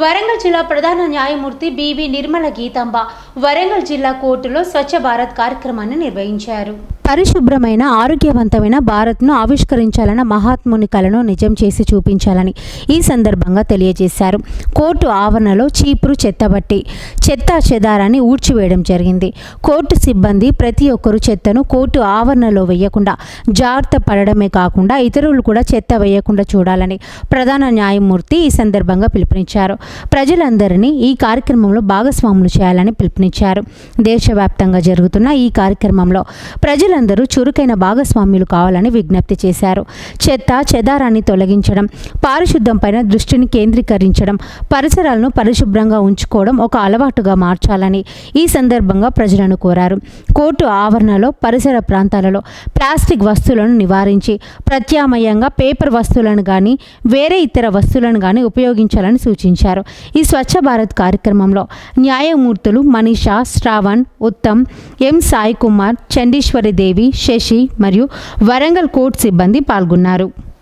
వరంగల్ జిల్లా ప్రధాన న్యాయమూర్తి బివి నిర్మల గీతాంబ వరంగల్ జిల్లా కోర్టులో స్వచ్ఛ భారత్ కార్యక్రమాన్ని నిర్వహించారు. పరిశుభ్రమైన ఆరోగ్యవంతమైన భారత్ను ఆవిష్కరించాలన్న మహాత్ముని కలను నిజం చేసి చూపించాలని ఈ సందర్భంగా తెలియజేశారు. కోర్టు ఆవరణలో చీపురు చెత్తబట్టి చెత్త చెదారాన్ని ఊడ్చివేయడం జరిగింది. కోర్టు సిబ్బంది ప్రతి ఒక్కరు చెత్తను కోర్టు ఆవరణలో వేయకుండా జాగ్రత్త పడడమే కాకుండా ఇతరులు కూడా చెత్త వేయకుండా చూడాలని ప్రధాన న్యాయమూర్తి ఈ సందర్భంగా పిలుపునిచ్చారు. ప్రజలందరినీ ఈ కార్యక్రమంలో భాగస్వాములు చేయాలని పిలుపునిచ్చారు. దేశవ్యాప్తంగా జరుగుతున్న ఈ కార్యక్రమంలో ప్రజల ప్రజలందరూ చురుకైన భాగస్వామ్యులు కావాలని విజ్ఞప్తి చేశారు. చెత్త చెదారాన్ని తొలగించడం పారిశుద్ధ్యం పైన దృష్టిని కేంద్రీకరించడం పరిసరాలను పరిశుభ్రంగా ఉంచుకోవడం ఒక అలవాటుగా మార్చాలని ఈ సందర్భంగా ప్రజలను కోరారు. కోర్టు ఆవరణలో పరిసర ప్రాంతాలలో ప్లాస్టిక్ వస్తువులను నివారించి ప్రత్యామ్నాయంగా పేపర్ వస్తువులను కానీ వేరే ఇతర వస్తువులను కానీ ఉపయోగించాలని సూచించారు. ఈ స్వచ్ఛ భారత్ కార్యక్రమంలో న్యాయమూర్తులు మనీషా శ్రావణ్ ఉత్తమ్ ఎం సాయి కుమార్ చండీశ్వరి దేవి శశి మరియు వరంగల్ కోర్టు సిబ్బంది పాల్గొన్నారు.